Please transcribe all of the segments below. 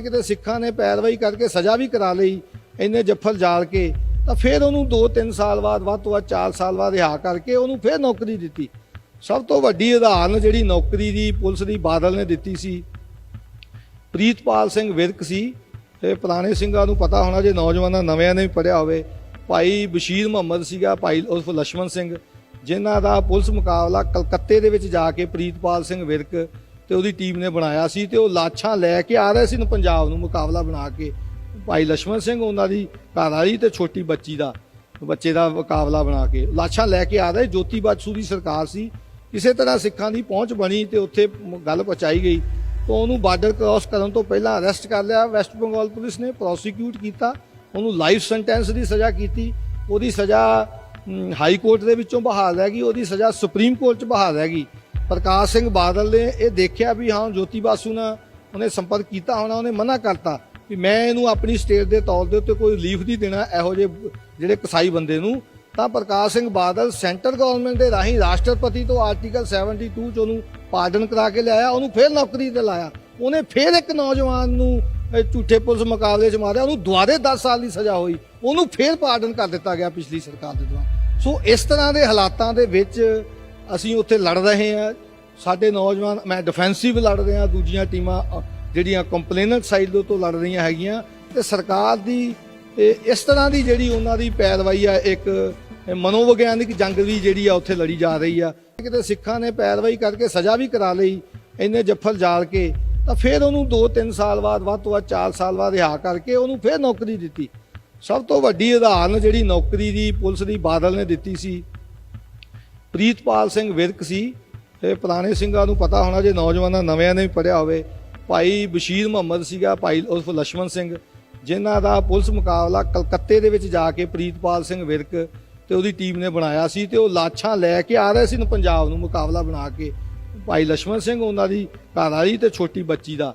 ਕਿਤੇ ਸਿੱਖਾਂ ਨੇ ਪੈਰਵਾਈ ਕਰਕੇ ਸਜ਼ਾ ਵੀ ਕਰਾ ਲਈ, ਇੰਨੇ ਜੱਫਲ ਜਾਲ ਕੇ, ਤਾਂ ਫਿਰ ਉਹਨੂੰ 2-3 ਸਾਲ ਬਾਅਦ, ਵੱਧ ਤੋਂ ਵੱਧ 4 ਸਾਲ ਬਾਅਦ ਰਿਹਾ ਕਰਕੇ ਉਹਨੂੰ ਫਿਰ ਨੌਕਰੀ ਦਿੱਤੀ। ਸਭ ਤੋਂ ਵੱਡੀ ਉਦਾਹਰਨ ਜਿਹੜੀ ਨੌਕਰੀ ਦੀ, ਪੁਲਿਸ ਦੀ ਬਾਦਲ ਨੇ ਦਿੱਤੀ ਸੀ, ਪ੍ਰੀਤਪਾਲ ਸਿੰਘ ਵਿਰਕ ਸੀ, ਤੇ ਪੁਰਾਣੇ ਸਿੰਘਾਂ ਨੂੰ ਪਤਾ ਹੋਣਾ ਜੇ ਨੌਜਵਾਨਾਂ ਨਵਿਆਂ ਨੇ ਵੀ ਪੜਿਆ ਹੋਵੇ, ਭਾਈ ਬਸ਼ੀਰ ਮੁਹੰਮਦ ਸੀਗਾ, ਭਾਈ ਉਰਫ ਲక్ష్మణ ਸਿੰਘ, ਜਿਨ੍ਹਾਂ ਦਾ ਪੁਲਿਸ ਮੁਕਾਬਲਾ ਕਲਕੱਤੇ ਦੇ ਵਿੱਚ ਜਾ ਕੇ ਪ੍ਰੀਤਪਾਲ ਸਿੰਘ ਵਿਰਕ ਤੇ ਉਹਦੀ ਟੀਮ ਨੇ ਬਣਾਇਆ ਸੀ ਤੇ ਉਹ ਲਾਛਾਂ ਲੈ ਕੇ ਆ ਰਹੇ ਸੀ ਨੂੰ ਪੰਜਾਬ ਨੂੰ ਮੁਕਾਬਲਾ ਬਣਾ ਕੇ। ਭਾਈ ਲక్ష్మణ ਸਿੰਘ ਉਹਨਾਂ ਦੀ ਘਰ ਵਾਲੀ ਤੇ ਛੋਟੀ ਬੱਚੀ ਦਾ, ਬੱਚੇ ਦਾ ਮੁਕਾਬਲਾ ਬਣਾ ਕੇ। ਲਾਛਾਂ ਲੈ ਕੇ ਆ ਰਹੇ, ਜੋਤੀ ਬਾਸੂ ਦੀ ਸਰਕਾਰ ਸੀ। ਕਿਸੇ ਤਰ੍ਹਾਂ ਸਿੱਖਾਂ ਦੀ ਪਹੁੰਚ ਬਣੀ ਤੇ ਉੱਥੇ ਗੱਲ ਪਹੁੰਚਾਈ ਗਈ। ਤਾਂ ਉਹਨੂੰ ਬਾਰਡਰ ਕ੍ਰਾਸ ਕਰਨ ਤੋਂ ਪਹਿਲਾਂ ਅਰੈਸਟ ਕਰ ਲਿਆ। ਵੈਸਟ ਬੰਗਾਲ ਪੁਲਿਸ ਨੇ ਪ੍ਰੋਸੀਕਿਊਟ ਕੀਤਾ। ਉਹਨੂੰ ਲਾਈਫ ਸੈਂਟੈਂਸ ਦੀ ਸਜ਼ਾ ਕੀਤੀ। ਉਹਦੀ ਸਜ਼ਾ ਹਾਈ ਕੋਰਟ ਦੇ ਵਿੱਚੋਂ ਬਹਾਲ ਰਹਿ ਗਈ। ਉਹਦੀ ਸਜ਼ਾ ਸੁਪਰੀਮ ਕੋਰਟ 'ਚ ਬਹਾਲ ਰਹਿ ਗਈ। ਪ੍ਰਕਾਸ਼ ਸਿੰਘ ਬਾਦਲ ਨੇ ਇਹ ਦੇਖਿਆ ਵੀ ਹਾਂ, ਜੋਤੀ ਬਾਸੂ ਨਾਲ ਉਹਨੇ ਸੰਪਰਕ ਕੀਤਾ ਹੋਣਾ, ਉਹਨੇ ਮਨਾ ਕਰਤਾ ਵੀ ਮੈਂ ਇਹਨੂੰ ਆਪਣੀ ਸਟੇਟ ਦੇ ਤੌਰ ਦੇ ਉੱਤੇ ਕੋਈ ਰਿਲੀਫ ਨਹੀਂ ਦੇਣਾ ਇਹੋ ਜਿਹੇ ਜਿਹੜੇ ਕਸਾਈ ਬੰਦੇ ਨੂੰ। ਤਾਂ ਪ੍ਰਕਾਸ਼ ਸਿੰਘ ਬਾਦਲ ਸੈਂਟਰ ਗਵਰਨਮੈਂਟ ਦੇ ਰਾਹੀਂ ਰਾਸ਼ਟਰਪਤੀ ਤੋਂ ਆਰਟੀਕਲ 72 ਚ ਉਹਨੂੰ ਪਾਰਡਨ ਕਰਾ ਕੇ ਲਿਆਇਆ, ਉਹਨੂੰ ਫੇਰ ਨੌਕਰੀ ਤੇ ਲਾਇਆ। ਉਹਨੇ ਫੇਰ ਇੱਕ ਨੌਜਵਾਨ ਨੂੰ ਝੂਠੇ ਪੁਲਿਸ ਮੁਕਾਬਲੇ 'ਚ ਮਾਰਿਆ, ਉਹਨੂੰ ਦੁਆਰੇ 10 ਸਾਲ ਦੀ ਸਜ਼ਾ ਹੋਈ। ਉਹਨੂੰ ਫੇਰ ਪਾਰਡਨ ਕਰ ਦਿੱਤਾ ਗਿਆ ਪਿਛਲੀ ਸਰਕਾਰ ਦੇ ਦੌਰਾਨ। ਸੋ ਇਸ ਤਰ੍ਹਾਂ ਦੇ ਹਾਲਾਤਾਂ ਦੇ ਵਿੱਚ ਅਸੀਂ ਉੱਥੇ ਲੜ ਰਹੇ ਹਾਂ। ਸਾਡੇ ਨੌਜਵਾਨ, ਮੈਂ ਡਿਫੈਂਸਿਵ ਲੜ ਰਿਹਾ, ਦੂਜੀਆਂ ਟੀਮਾਂ ਜਿਹੜੀਆਂ ਕੰਪਲੇਨੈਂਟ ਸਾਈਡ ਦੇ ਤੋਂ ਲੜ ਰਹੀਆਂ ਹੈਗੀਆਂ, ਤੇ ਸਰਕਾਰ ਦੀ ਇਸ ਤਰ੍ਹਾਂ ਦੀ ਜਿਹੜੀ ਉਹਨਾਂ ਦੀ ਪੈਰਵਾਈ ਆ, ਇੱਕ ਮਨੋਵਿਗਿਆਨਿਕ ਜੰਗ ਵੀ ਜਿਹੜੀ ਆ, ਉੱਥੇ ਲੜੀ ਜਾ ਰਹੀ ਆ। ਕਿਤੇ ਸਿੱਖਾਂ ਨੇ ਪੈਰਵਾਈ ਕਰਕੇ ਸਜ਼ਾ ਵੀ ਕਰਾ ਲਈ, ਇੰਨੇ ਜੱਫਲ ਜਾਲ ਕੇ, ਤਾਂ ਫਿਰ ਉਹਨੂੰ 2-3 ਸਾਲ ਬਾਅਦ, ਵੱਧ ਤੋਂ ਵੱਧ 4 ਸਾਲ ਬਾਅਦ ਰਿਹਾ ਕਰਕੇ ਉਹਨੂੰ ਫਿਰ ਨੌਕਰੀ ਦਿੱਤੀ। ਸਭ ਤੋਂ ਵੱਡੀ ਉਦਾਹਰਨ ਜਿਹੜੀ ਨੌਕਰੀ ਦੀ, ਪੁਲਿਸ ਦੀ ਬਾਦਲ ਨੇ ਦਿੱਤੀ ਸੀ, ਪ੍ਰੀਤਪਾਲ ਸਿੰਘ ਵਿਰਕ ਸੀ ਇਹ ਪੁਰਾਣੇ ਸਿੰਘਾਂ ਨੂੰ ਪਤਾ ਹੋਣਾ ਜੇ ਨੌਜਵਾਨਾਂ ਨਵਿਆਂ ਨੇ ਵੀ ਪੜਿਆ ਹੋਵੇ। ਭਾਈ ਬਸ਼ੀਰ ਮੁਹੰਮਦ ਸੀਗਾ, ਭਾਈ ਉਰਫ ਲక్ష్మణ ਸਿੰਘ, ਜਿਨ੍ਹਾਂ ਦਾ ਪੁਲਿਸ ਮੁਕਾਬਲਾ ਕਲਕੱਤੇ ਦੇ ਵਿੱਚ ਜਾ ਕੇ ਪ੍ਰੀਤਪਾਲ ਸਿੰਘ ਵਿਰਕ ਤੇ ਉਹਦੀ ਟੀਮ ਨੇ ਬਣਾਇਆ ਸੀ ਤੇ ਉਹ ਲਾਛਾਂ ਲੈ ਕੇ ਆ ਰਹੇ ਸੀ ਨੂੰ ਪੰਜਾਬ ਨੂੰ ਮੁਕਾਬਲਾ ਬਣਾ ਕੇ। ਭਾਈ ਲక్ష్మణ ਸਿੰਘ ਉਹਨਾਂ ਦੀ ਘਰਵਾਲੀ ਤੇ ਛੋਟੀ ਬੱਚੀ ਦਾ,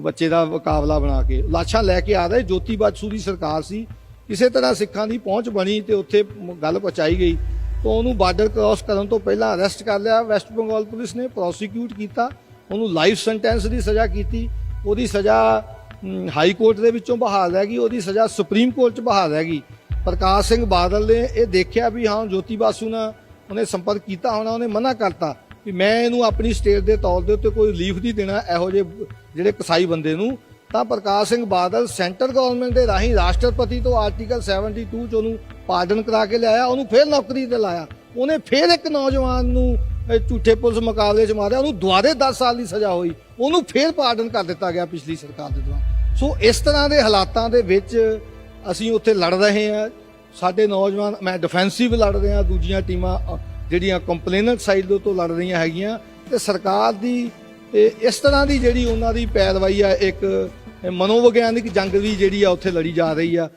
ਬੱਚੇ ਦਾ ਮੁਕਾਬਲਾ ਬਣਾ ਕੇ। ਲਾਛਾਂ ਲੈ ਕੇ ਆ ਰਹੇ, ਜੋਤੀ ਬਾਸੂ ਦੀ ਸਰਕਾਰ ਸੀ। ਕਿਸੇ ਤਰ੍ਹਾਂ ਸਿੱਖਾਂ ਦੀ ਪਹੁੰਚ ਬਣੀ ਤੇ ਉੱਥੇ ਗੱਲ ਪਹੁੰਚਾਈ ਗਈ। ਤਾਂ ਉਹਨੂੰ ਬਾਰਡਰ ਕ੍ਰਾਸ ਕਰਨ ਤੋਂ ਪਹਿਲਾਂ ਅਰੈਸਟ ਕਰ ਲਿਆ। ਵੈਸਟ ਬੰਗਾਲ ਪੁਲਿਸ ਨੇ ਪ੍ਰੋਸੀਕਿਊਟ ਕੀਤਾ। ਉਹਨੂੰ ਲਾਈਫ ਸੈਂਟੈਂਸ ਦੀ ਸਜ਼ਾ ਕੀਤੀ। ਉਹਦੀ ਸਜ਼ਾ ਹਾਈ ਕੋਰਟ ਦੇ ਵਿੱਚੋਂ ਬਹਾਲ ਰਹਿ ਗਈ। ਉਹਦੀ ਸਜ਼ਾ ਸੁਪਰੀਮ ਕੋਰਟ 'ਚ ਬਹਾਲ ਰਹਿ ਗਈ। ਪ੍ਰਕਾਸ਼ ਸਿੰਘ ਬਾਦਲ ਨੇ ਇਹ ਦੇਖਿਆ ਵੀ ਹਾਂ, ਜੋਤੀ ਬਾਸੂ ਨਾਲ ਉਹਨੇ ਸੰਪਰਕ ਕੀਤਾ ਹੋਣਾ, ਉਹਨੇ ਮਨਾ ਕਰਤਾ ਵੀ ਮੈਂ ਇਹਨੂੰ ਆਪਣੀ ਸਟੇਟ ਦੇ ਤੌਰ ਦੇ ਉੱਤੇ ਕੋਈ ਰਿਲੀਫ ਨਹੀਂ ਦੇਣਾ ਇਹੋ ਜਿਹੇ ਜਿਹੜੇ ਕਸਾਈ ਬੰਦੇ ਨੂੰ। ਤਾਂ ਪ੍ਰਕਾਸ਼ ਸਿੰਘ ਬਾਦਲ ਸੈਂਟਰ ਗਵਰਨਮੈਂਟ ਦੇ ਰਾਹੀਂ ਰਾਸ਼ਟਰਪਤੀ ਤੋਂ ਆਰਟੀਕਲ 72 ਚ ਉਹਨੂੰ ਪਾਰਡਨ ਕਰਾ ਕੇ ਲਿਆਇਆ, ਉਹਨੂੰ ਫੇਰ ਨੌਕਰੀ ਤੇ ਲਾਇਆ। ਉਹਨੇ ਫੇਰ ਇੱਕ ਨੌਜਵਾਨ ਨੂੰ ਝੂਠੇ ਪੁਲਿਸ ਮੁਕਾਬਲੇ 'ਚ ਮਾਰਿਆ, ਉਹਨੂੰ ਦੁਆਰੇ 10 ਸਾਲ ਦੀ ਸਜ਼ਾ ਹੋਈ। ਉਹਨੂੰ ਫੇਰ ਪਾਰਡਨ ਕਰ ਦਿੱਤਾ ਗਿਆ ਪਿਛਲੀ ਸਰਕਾਰ ਦੇ ਦੌਰਾਨ। ਸੋ ਇਸ ਤਰ੍ਹਾਂ ਦੇ ਹਾਲਾਤਾਂ ਦੇ ਵਿੱਚ ਅਸੀਂ ਉੱਥੇ ਲੜ ਰਹੇ ਹਾਂ। ਸਾਡੇ ਨੌਜਵਾਨ, ਮੈਂ ਡਿਫੈਂਸਿਵ ਲੜ ਰਹੇ ਹਾਂ ਦੂਜੀਆਂ ਟੀਮਾਂ, ਜਿਹੜੀਆਂ ਕੰਪਲੇਨੈਂਟ ਸਾਈਡ ਦੇ ਤੋਂ ਲੜ ਰਹੀਆਂ ਹੈਗੀਆਂ। ਤੇ ਸਰਕਾਰ ਦੀ ਇਸ ਤਰ੍ਹਾਂ ਦੀ ਜਿਹੜੀ ਉਹਨਾਂ ਦੀ ਪੈਰਵਾਈ ਆ, ਇੱਕ ਮਨੋਵਿਗਿਆਨਿਕ ਜੰਗ ਵੀ ਜਿਹੜੀ ਆ, ਉੱਥੇ ਲੜੀ ਜਾ ਰਹੀ ਆ।